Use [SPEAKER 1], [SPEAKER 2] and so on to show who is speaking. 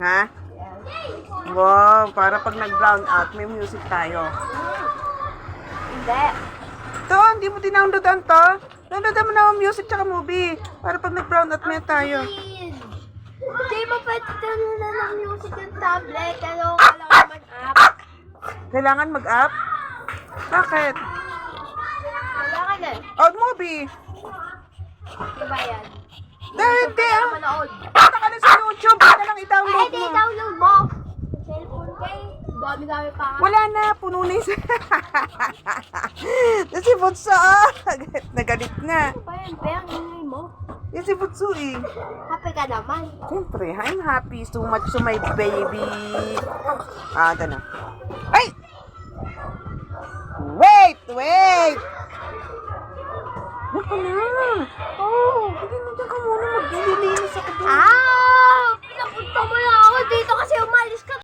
[SPEAKER 1] Ha? Wow, para pag nag-brown out, may music tayo.
[SPEAKER 2] Hindi.
[SPEAKER 1] To, hindi mo dinownloadan to? Downloadan mo na ang music tsaka movie. Para pag nag-brown out, may tayo.
[SPEAKER 2] Hindi mo pwede na ng music yung tablet. Ano, kailangan mag-app.
[SPEAKER 1] Kailangan mag-up? Bakit?
[SPEAKER 2] Kailangan eh.
[SPEAKER 1] Out movie.
[SPEAKER 2] Diba yan?
[SPEAKER 1] Dahil hindi ah.
[SPEAKER 2] Manood.
[SPEAKER 1] Punta ka na sa YouTube.
[SPEAKER 2] Dami-dami pa.
[SPEAKER 1] Wala na, puno na yung... Yan si Butso, ah. Nagalit na.
[SPEAKER 2] Ano ba yan? Be, ang ingay mo.
[SPEAKER 1] Yan si Butso, eh.
[SPEAKER 2] Happy ka naman.
[SPEAKER 1] Siyempre, I'm happy so much to my baby. Ah, ito na. Ay! Wait, wait! Yan ka na. Oh,